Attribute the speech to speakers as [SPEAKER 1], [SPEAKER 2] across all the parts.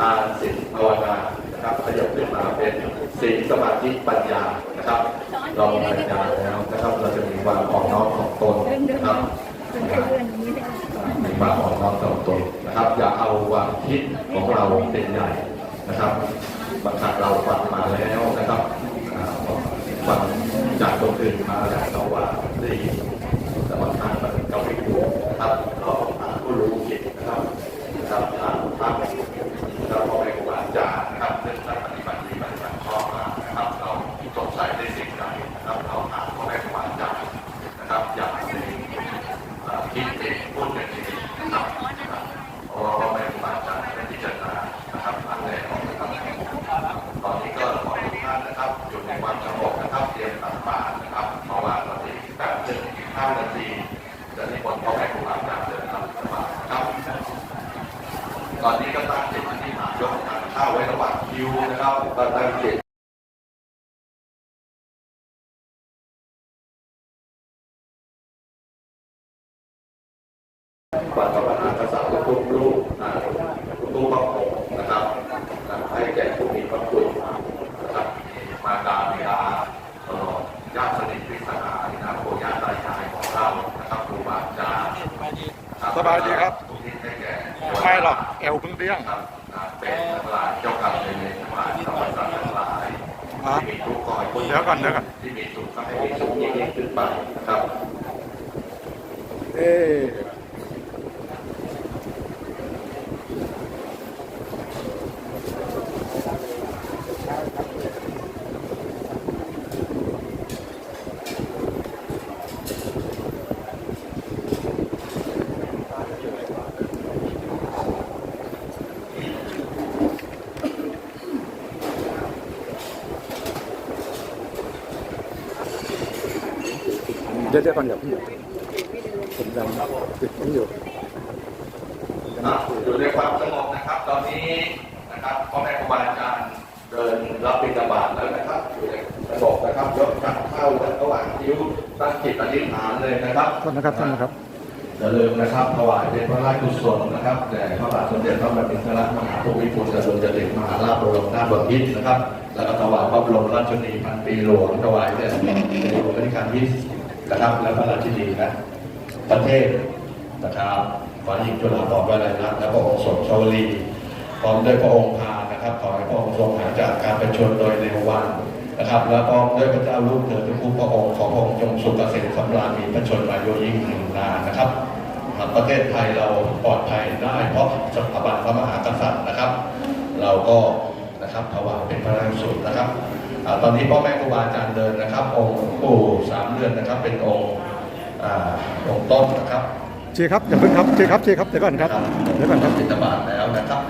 [SPEAKER 1] ทานศีลภาวนานะครับขยับขึ้นมาเป็นศีลสมาธิปัญญานะครับ เรามีปัญญาแล้วนะครับเราจะมีความอ่อนน้อมของตนนะครับมีความอ่อนน้อมของตนนะครับอย่าเอาความคิดของเราเป็นใหญ่นะครับบางครั้งเราฟังมาแล้วนะครับอ่าฟังจากคนอื่นมาแล้วเราว่าดี แต่บางครั้งมันเราไม่รู้นะครับเราต้องหาผู้รู้จิตนะครับนะครับทางพระนะครับพ่อแม่ครูบาอาจารย์นะครับเรื่องการปฏิบัติดีปฏิบัติชอบมานะครับ เราสงสัยในสิ่งใดนะครับ เราหาพ่อแม่ครูบาอาจารย์นะครับอย่าไปเอ่อคิดเองพูดเองนะครับนะครับเพราะว่าพ่อแม่ครูบาอาจารย์ได้พิจารณานะครับอันแรกของนะครับตอนนี้ก็ขอทุกท่านนะครับอยู่ในความสงบนะครับเตรียมตักบาตรนะครับ เพราะว่าตอนนี้แป๊บหนึ่งอีกห้านาทีจะนิมนต์พ่อแม่ครูบาอาจารย์เดินทำสมาธินะครับ ตอนนี้ก็ตั้งจิตอธิษฐานยกทานข้าวไว้ระหว่างคิวนะครับก็ตั้งจิตปัจจุบันกษัตริย์ทุกรูปนะทุกพระองค์นะครับนะให้แก่ผู้มีพระคุณนะครับมาดาบิดาตลอดญาติสนิทพิสหายนะปู่ย่าตายายของเรานะครับครูบาอาจารย์
[SPEAKER 2] สบายดีครับ
[SPEAKER 1] ทุกที่ให้แก่
[SPEAKER 2] ไม่หรอกเอวเพิ่งเดี้ยง
[SPEAKER 1] ครับอ่าเป็นทั้งหลายเจ้ากรรมนายเวรทั้งหลายธรรมสัตว์ทั้งหลาย
[SPEAKER 2] ฮะเดี๋ยวก่อนเดี๋ยวก่อน
[SPEAKER 1] ที่มีสุขก็ให้มีสุขยิ่งยิ่งขึ้นไปครับ
[SPEAKER 2] เอ๊ เดี๋ยวก่อนเดี๋ยวพี่ผมยังติดนี่อยู่
[SPEAKER 1] อยู่ในความสงบนะครับ ตอนนี้นะครับพ่อแม่ครูบาอาจารย์เดินรับบิณฑบาตแล้วนะครับอยู่ในสงบนะครับยกขันเข้าระหว่างคิ้วตั้งจิตอธิษฐานเลยนะครับ
[SPEAKER 2] ท่านนะครับท่านนะครับ
[SPEAKER 1] อย่าลืมนะครับถวายเป็นพระราชกุศลนะครับแด่พระบาทสมเด็จพระบรมราชมหาภูมิพลอดุลยเดชมหาราชบรมนาถบพิตรนะครับ แล้วก็ถวายพระบรมราชชนีพันปีหลวงถวายแด่ในหลวงรัชกาลที่ นะครับและพระราชินีนะประเทศนะครับขอหญิงจุฬาภรณ์วลัยลักษณ์และพระองค์สมชวลีพร้อมด้วยพระองค์พานะครับขอให้พระองค์ทรงหายจากการประชนโดยเร็ววันนะครับและพร้อมด้วยพระเจ้าลูกเธอทุกผู้พระองค์ขอพระองค์จงสุขเกษมสำราญมีพระชนมายุยิ่งหนึ่งนานนะครับประเทศไทยเราปลอดภัยได้เพราะสถาบันพระมหากษัตริย์นะครับ เราก็นะครับถวายเป็นพระราชสุดนะครับ ตอนนี้พ่อแม่ครูบาอาจารย์เดินนะครับ องค์ปู่สามเดือนนะครับ เป็นองค์อ่าองค์ต้นนะครับ
[SPEAKER 2] เชียร์ครับอย่าเพิ่งครับเชียร์ครับเชียร์ครับเดี๋ยวก่อนครับเดี๋ยวก่อนครับ
[SPEAKER 1] บิณฑบาตแล้วนะครับ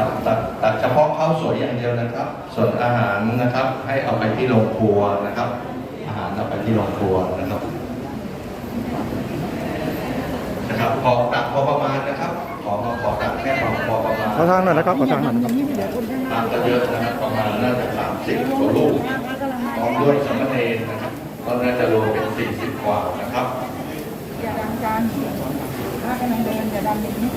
[SPEAKER 1] ครับตัดตัดเฉพาะข้าวสวยอย่างเดียวนะครับ ส่วนอาหารนะครับ ให้เอาไปที่โรงครัวนะครับ อาหารเอาไปที่โรงครัวนะครับ นะครับพอตักพอประมาณนะครับ ขอขอตักแค่พอพอประมาณ
[SPEAKER 2] ขอทางหน่อยนะครับขอทางหน่อยนะครับ
[SPEAKER 1] ทานก็เยอะนะครับประมาณน่าจะสามสิบกว่าลูกพร้อมด้วยสามเณรนะครับก็น่าจะรวมเป็นสี่สิบกว่านะครับ
[SPEAKER 3] อย่าดังกันถ้ากำลังเดินอย่าดังอย่างนี้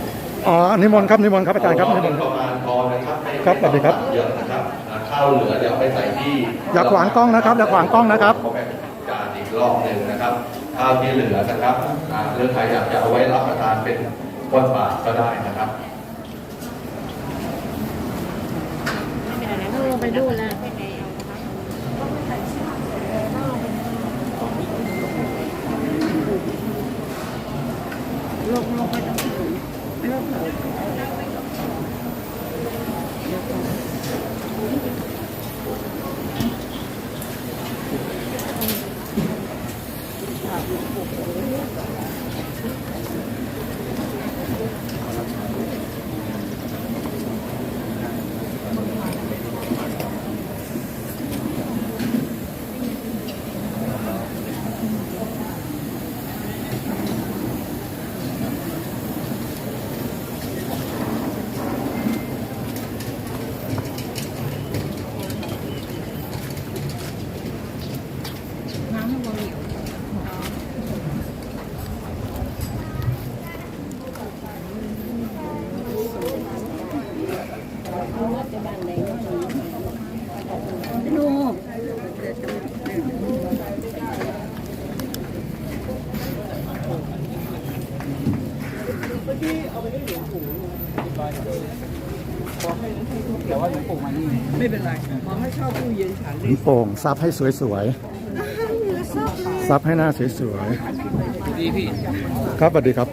[SPEAKER 2] อ๋อนิมนต์ครับนิมนต์ครับอาจารย์ครับนิมนต์
[SPEAKER 1] ประมาณพอนะครับให้
[SPEAKER 2] ครับสวัสดีครับ
[SPEAKER 1] เยอะนะครับอ่าข้าวเหลือเดี๋ยวไปใส่ที่
[SPEAKER 2] อย่าขวางกล้องนะครับอย่าขวางกล้องนะครับ
[SPEAKER 1] ขอแบ่งจานอีกรอบหนึ่งนะครับข้าวที่เหลือนะครับอ่าเรื่องใครอยากจะเอาไว้รับประทานเป็นก้อนบาทก็ได้นะครับ
[SPEAKER 3] เออไป ดูนะลงลงไปตรงนี้ลงลง หน
[SPEAKER 2] โป่งซับให้สวยๆซับให้หน้าสวยๆดีพี่ครับสวัสดีครับ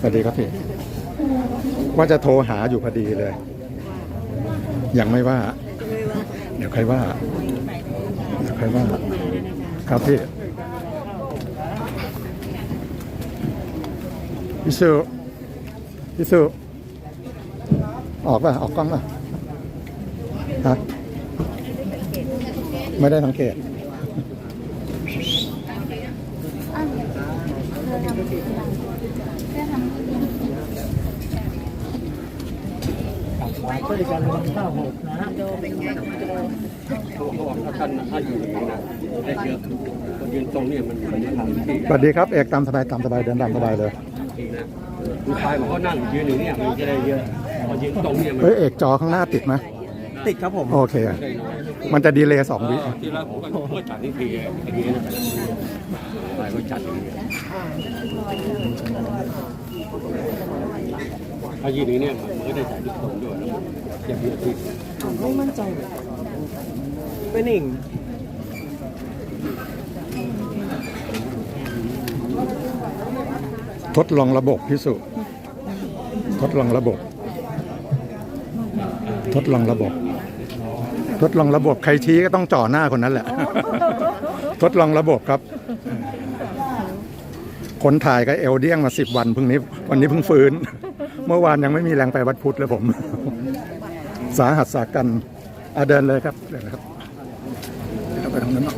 [SPEAKER 2] สวัสดีครับพี่ว่าจะโทรหาอยู่พอดีเลย ยังไม่ว่า เดี๋ยวใครว่า เดี๋ยวใครว่า ครับพี่พิสุพิสุออกป่ะ ออกกล้องป่ะฮะไม่ได้สังเกต
[SPEAKER 4] ท่านท่านอยู่อย่างนี้นะได้เยอะคนยืนตรงเนี่ยมันมันจะทำที่
[SPEAKER 2] สวัสดีครับเอกตามสบายตามสบายเดินตามสบายเลย
[SPEAKER 4] ที่นะผู้ชายมันก็นั่งยืนอยู่เนี่ยมันจะได้เยอะพอยืนตรงเนี่ยมัน
[SPEAKER 2] เอ้ยเอกจอข้างหน้าติดไหม
[SPEAKER 4] ติดครับผม
[SPEAKER 2] โอเค
[SPEAKER 4] ได้น้อย
[SPEAKER 2] มันจะดีเลย์สองวิ
[SPEAKER 4] ที่แรกผมก็ก็จัดนี่ทีอย่างนี้นะไปก็จัดอย่างนี้ถ้ายืนอย่างนี้เนี่ยมันก็ได้จ่ายทุกตรงด้วยแล้วอย่างนี้ที่
[SPEAKER 5] เป็นหนิง
[SPEAKER 2] ทดลองระบบพิสุทดลองระบบ ทดลองระบบ ทดลองระบบใครชี้ก็ต้องจ่อหน้าคนนั้นแหละ ทดลองระบบครับ คนถ่ายก็เอลเดี้ยงมาสิบวันเพิ่งนี้วันนี้เพิ่งฟื้น เมื่อวานยังไม่มีแรงไปวัดพุทธเลยผม สาหัสสากันอะเดินเลยครับเดินเลยครับเดี๋ยวเราไปทางนั้นเนาะ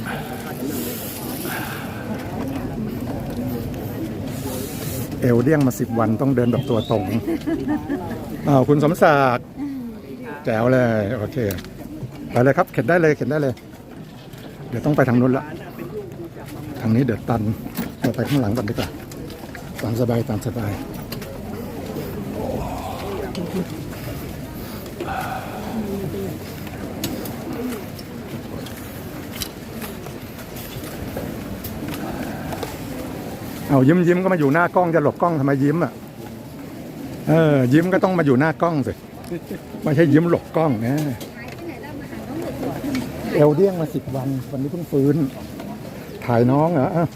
[SPEAKER 2] เอวเดี้ยงมาสิบวันต้องเดินแบบตัวตรงอ้าวคุณสมศักดิ์แจ๋วเลย โอเค ไปเลยครับ เข็นได้เลย เข็นได้เลย เดี๋ยวต้องไปทางนู้นละ ทางนี้เดือดตัน เราไปข้างหลังก่อนดีกว่า ตามสบายตามสบายเอายิ้มยิ้มก็มาอยู่หน้ากล้องจะหลบกล้องทำไมยิ้มอะ เออ ยิ้มก็ต้องมาอยู่หน้ากล้องสิ ไม่ใช่ยิ้มหลบกล้องนะ เอลเดี้ยงมาสิบวัน วันนี้เพิ่งฟื้น ถ่ายน้องเหรออะ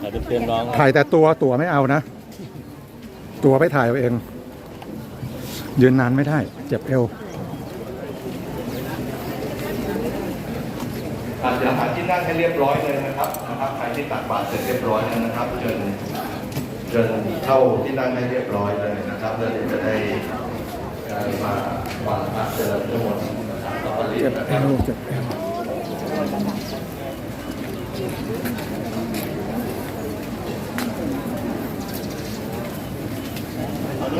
[SPEAKER 4] แต่เตือนน้อง
[SPEAKER 2] ถ่ายแต่ตัวตัวไม่เอานะ ตัวไปถ่ายเอาเอง ยืนนานไม่ได้ เจ็บเอว
[SPEAKER 1] อาจจะหาที่นั่งให้เรียบร้อยเลยนะครับนะครับใครที่ตักบาตรเสร็จเรียบร้อยแล้วนะครับเชิญเชิญเข้าที่นั่งให้เรียบร้อยเลยนะครับเพื่อที่จะได้เอ่อมาวางพระเจริญทั้งหมดนะครับต่อไป
[SPEAKER 2] เจ็บ
[SPEAKER 1] นะค
[SPEAKER 2] เอ
[SPEAKER 1] รับ
[SPEAKER 2] วเจ็บเอว อ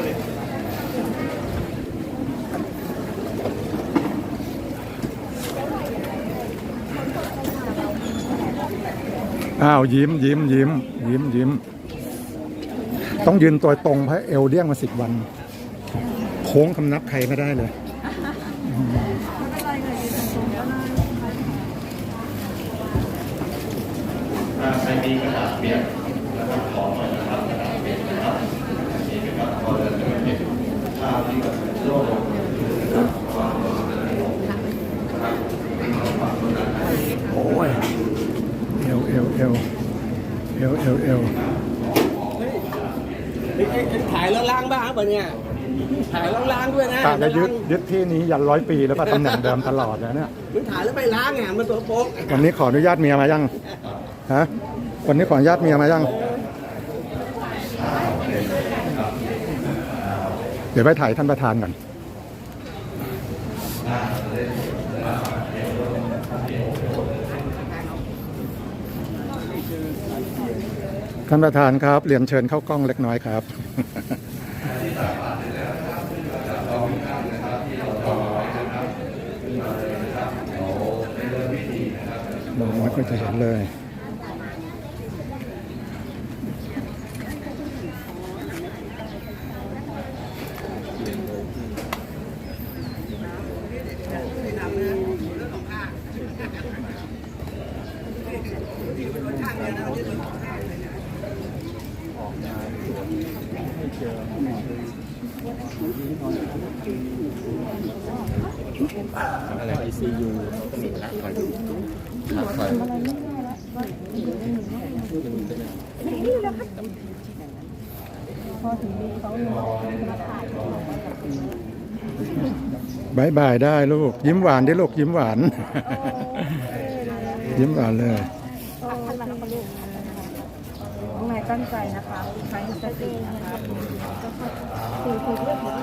[SPEAKER 2] ้าวยิ้มยิ้มยิ้มยิ้มยิ้ม ต้องยืนตัวตรงเพราะเอวเดี้ยงมาสิบวัน โค้งคำนับใครไม่ได้เลย
[SPEAKER 1] ใครมีกระดาษเปียกนะครับขอหน่อยนะครับกระดาษเปียกนะครับมีนะครับพอเดินไปเก็บข้าวที่กับโลกนะครับวางบนนะครับวางบนนั้น
[SPEAKER 2] โอ้ ยเอวเอวเอวเอวเอวเอว
[SPEAKER 5] ถ่ายแล้วล้างบ้างป่ะเนี่ย ถ่ายแล้วล้างด้วยนะ
[SPEAKER 2] การจะยึดยึดที่นี้ยันร้อยปีแล้วก็ตำแหน่งเดิมตลอดนะเนี่ย
[SPEAKER 5] มึงถ่ายแล้วไปล้างไงมันตัวโป๊ก
[SPEAKER 2] วันนี้ขออนุญาตเมียมายังฮะวันนี้ขออนุญาตเมียมายัง เดี๋ยวไปถ่ายท่านประธานก่อน ท่านประธานครับเรียนเชิญเข้ากล้องเล็กน้อยครับมองไม่ค่อยจะเห็นเลย
[SPEAKER 6] อะไรไอซียูสิละคอยดูละคอย
[SPEAKER 2] บายบายได้ลูก ยิ้มหวานได้ลูก ยิ้มหวาน ยิ้มหวานเลย
[SPEAKER 1] น้องนายตั้งใจนะคะใช้สตินะคะคือคือเรื่องของ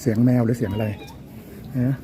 [SPEAKER 2] เสียงแมวหรือเสียงอะไรนะ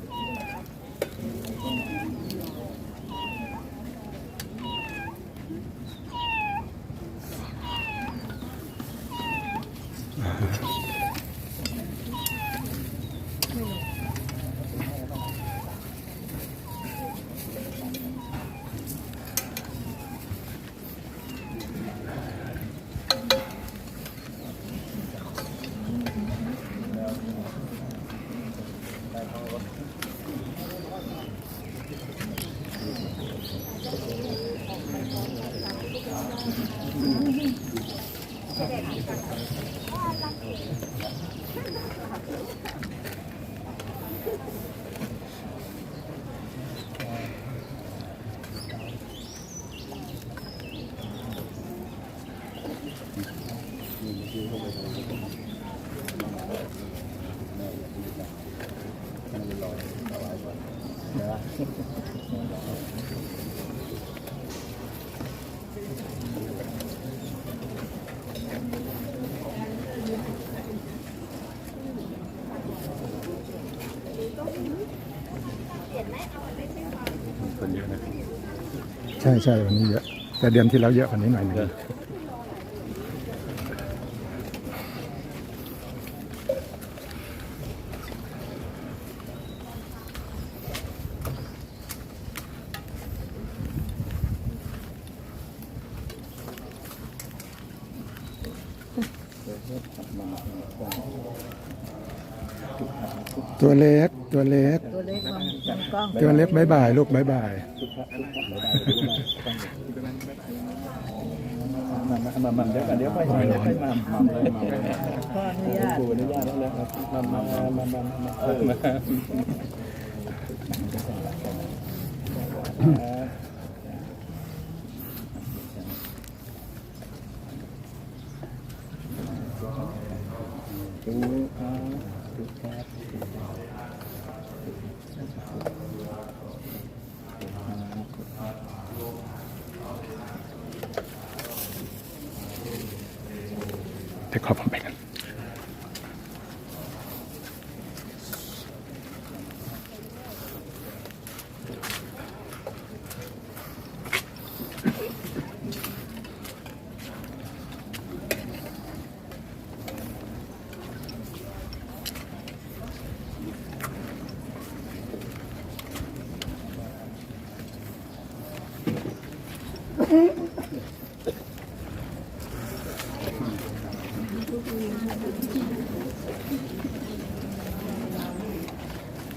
[SPEAKER 2] ช่ใช่วันนี้เยอะ แต่เดือนที่แล้วเยอะกว่านี้หน่อยหนึง ตัวเล็กตัวเล็ก
[SPEAKER 1] ตัวเลขความกล้อง
[SPEAKER 2] ตัวเล็กบายบายลูกบายบาย
[SPEAKER 6] มามาเดี๋ยวเดี๋ยวไปเดี๋ยวไปมามาเลยมาเลย
[SPEAKER 1] ขออนุญาต
[SPEAKER 6] กูอนุญาตแล้วครับมามามามามาเออ
[SPEAKER 2] ขอผมไปกัน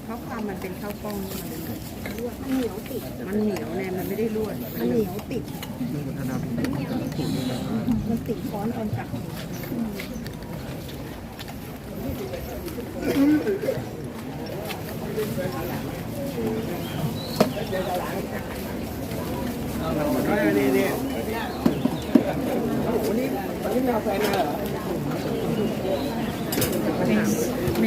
[SPEAKER 1] ข้าวความมันเป็นข้าวกล้องมันรวดมันเหนียวติด มันเหนียวเนี่ยมันไม่ได้รวดมันเหนียวติดมัน ติดค้อนตอนจับ
[SPEAKER 7] นี่นี่วันนี้วันนี้มวแฟนมาเหรอ
[SPEAKER 1] เม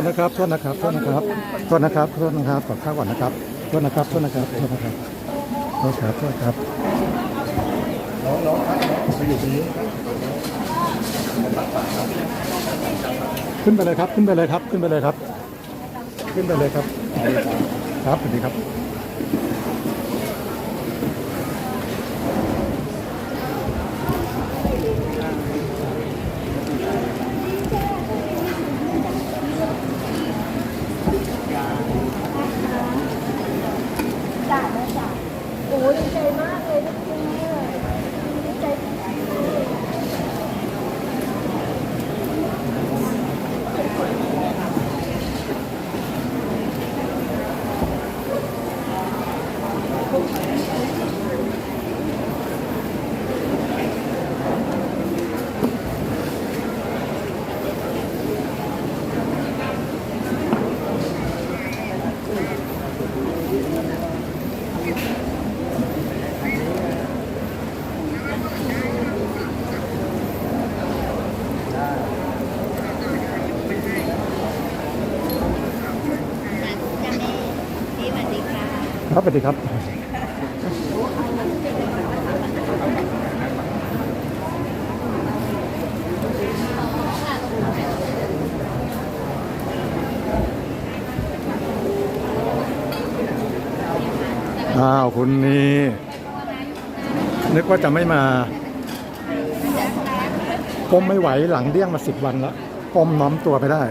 [SPEAKER 2] ษนะครับโทษนะครับโทษนะครับโทษนะครับโทษนะครับขอข้าวก่อนนะครับโทษนะครับโทษนะครับโทษนะครับโทษครับโทษครับน้องน้องครับไปอยู่ตรงนี้ขึ้นไปเลยครับขึ้นไปเลยครับขึ้นไปเลยครับ ขึ้นไปเลยครับครับสวัสดีครับ
[SPEAKER 8] จ่าแม่จ่า โอ้ยดีใจมากเลยนะคุณดีใจ
[SPEAKER 2] ครับสวัส ดีครับ อ้าวคุณนี่ นึกว่าจะไม่มาก้มไม่ไหวหลังเดี้ยงมาสิบวันแล้วก้มน้อมตัวไม่ได้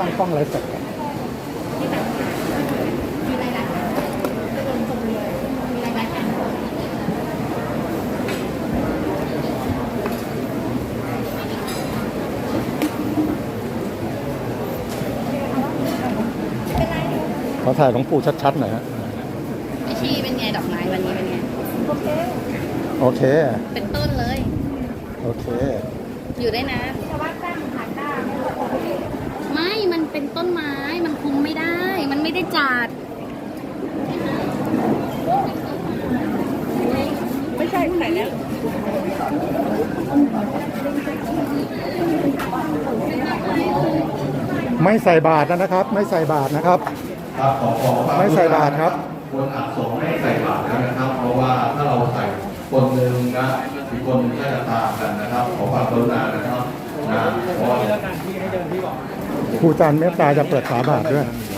[SPEAKER 2] ตั้งกล้องไลฟ์สดกันขอถ่ายหลวงปู่ชัดๆหน่อยฮะ
[SPEAKER 9] พี่ชีเป็นไงดอกไม้วันนี้เป็นไง
[SPEAKER 2] โอเค
[SPEAKER 9] เป็นต้นเลย
[SPEAKER 2] โอเค
[SPEAKER 9] อยู่ได้นะ ไม่ มันเป็นต้นไม้ มันคุมไม่ได้ มัน ไม่ได้จัด
[SPEAKER 3] ไม่ใช่ที่ไหนแล้ว
[SPEAKER 2] ไม่ใส่บาทนะครับ ไม่ใส่บาทนะครับ
[SPEAKER 1] ครับขอขอความ
[SPEAKER 2] ไม่ใส่บาตรครับ
[SPEAKER 1] คนอัดสงฆ์ไม่ให้ใส่บาตรแล้วนะครับ เพราะว่าถ้าเราใส่คนหนึ่งนะอีกคนหนึงก็จะตามกันนะครับ ขอความกรุณานะครับนะเพราะว่า
[SPEAKER 2] ครูจันทร์เมตตาจะเปิดฝาบาทด้วย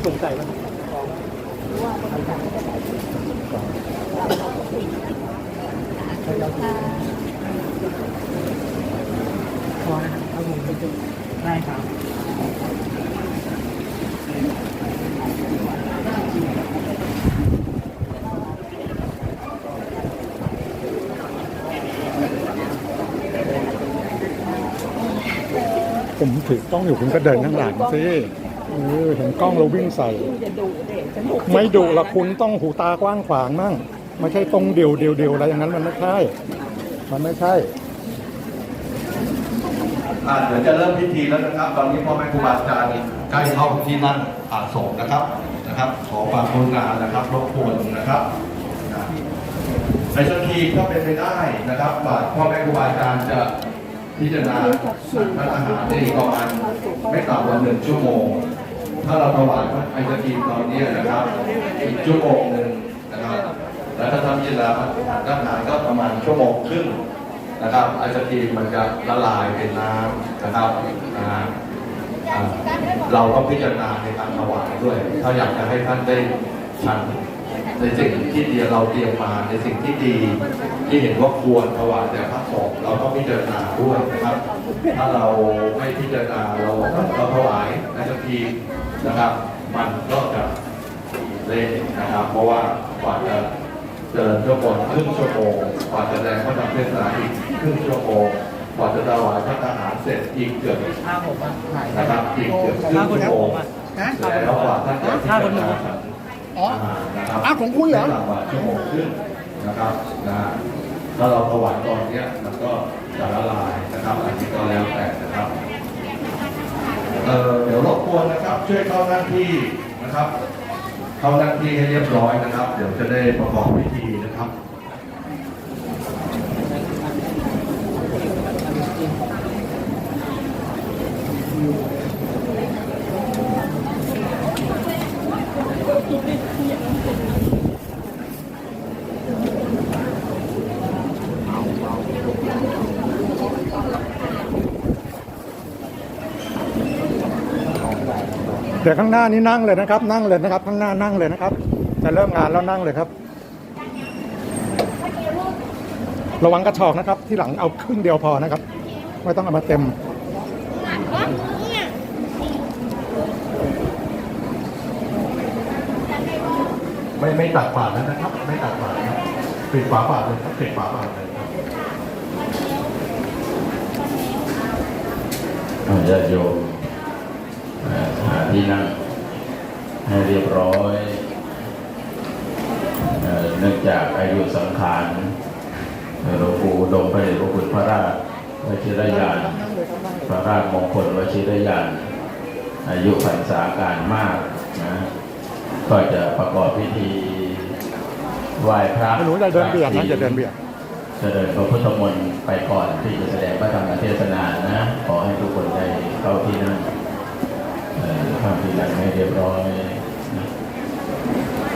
[SPEAKER 2] ที่ผมใส่มัน
[SPEAKER 5] พอนะครับผมได้ครับ
[SPEAKER 2] ผมถือกล้องอยู่คุณก็เดินข้างหลังสิ เออเห็นกล้องเราวิ่งใส่ ไม่ดุละคุณต้องหูตากว้างขวางมั่งไม่ใช่ตรงเดียวเดียวเดียวอะไรอย่างนั้นมันไม่ใช่ มันไม่ใช่
[SPEAKER 1] อ่าเดี๋ยวจะเริ่มพิธีแล้วนะครับ ตอนนี้พ่อแม่ครูบาอาจารย์ใกล้เข้าที่นั่งอาสงฆ์นะครับนะครับ ขอความกรุณานะครับรบกวนนะครับนะในสักทีก็เป็นไปได้นะครับว่าพ่อแม่ครูบาอาจารย์จะพิจารณาสั่งพระอาหารได้ประมาณไม่ต่ำกว่าหนึ่งชั่วโมง ถ้าเราถวายพระไอศกรีมตอนนี้นะครับอีกชั่วโมงหนึ่งนะครับ แล้วถ้าทำพิจาราพระอาหารก็ประมาณชั่วโมงครึ่งนะครับไอศครีมมันจะละลายเป็นน้ำนะครับอ่าอ่าเราก็พิจารณาในการถวายด้วย ถ้าอยากจะให้ท่านได้ชันในสิ่งที่เดียเราเตรียมมาในสิ่งที่ดีที่เห็นว่าควรถวายแต่พระสงฆ์เราก็พิจารณาด้วยนะครับ ถ้าเราไม่พิจารณาเราเราถวายไอศครีนะครับ มันก็จะเละนะครับ เพราะว่ากว่าจะเดินชั่วโมงครึ่งชั่วโมงกว่าจะแรงพระธรรมเทศนาอีกครึ่งชั่วโมงกว่าจะถวายพระทหารเสร็จอีกเกือบ
[SPEAKER 5] ถ้าผมอะถ่าย
[SPEAKER 1] นะครับอีกเกือบครึ่งชั่วโมง
[SPEAKER 5] ฮะ
[SPEAKER 1] แล้วกว่าท่านจะพิจารณา
[SPEAKER 5] อ๋อ
[SPEAKER 1] นะครับ
[SPEAKER 5] อ้าวของคุณเหรอ
[SPEAKER 1] ย่าชั่วโมงครึ่งนะครับนะถ้าเราถวายตอนเนี้ยมันก็ จะละลายนะครับอันนี้ก็แล้วแต่นะครับเออเดี๋ยวรบกวนนะครับ ช่วยเข้าหน้าที่นะครับ เข้าหน้าที่ให้เรียบร้อยนะครับ เดี๋ยวจะได้ประกอบพิธีนะครับ
[SPEAKER 2] เดี๋ยวข้างหน้านี้นั่งเลยนะครับ นั่งเลยนะครับ ข้างหน้านั่งเลยนะครับ จะเริ่มงานแล้วนั่งเลยครับ ระวังกระชอกนะครับ ที่หลังเอาครึ่งเดียวพอนะครับ ไม่ต้องเอามาเต็ม
[SPEAKER 1] ไม่ไม่ตักบาตรแล้วนะครับ ไม่ตักบาตรนะครับปิดฝาบาตรเลยครับปิดฝาบาตรเลยครับ
[SPEAKER 10] ญาติโยมเอ่อหา ที่นั่งให้เรียบร้อยเอ่อเนื่องจากอายุสังขารเอ่อหลวงปู่อุดมพระเดชพระคุณพระราชวชิรยานพระราชมงคลวชิรยานอายุพรรษาการมากนะก็จะประกอบพิธีไหว้พระ
[SPEAKER 2] ไม่รู้จะเดินเบียดนะอย่าเดินเบียด
[SPEAKER 10] เจริญพระพุทธมนต์ไปก่อนที่จะแสดงพระธรรมเทศนานะ ขอให้ทุกคนได้เข้าที่นั่งเอ่อ ทำทีหลังให้เรียบร้อยนะ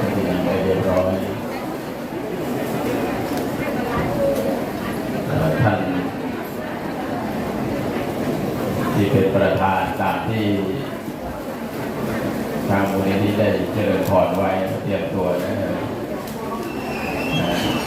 [SPEAKER 10] าำดีหลังใเรียบร้อยท่านที่เป็นประธานตามที่ทางมูลนิธิได้เจริญพรไว้เตรียมตัวนะครับ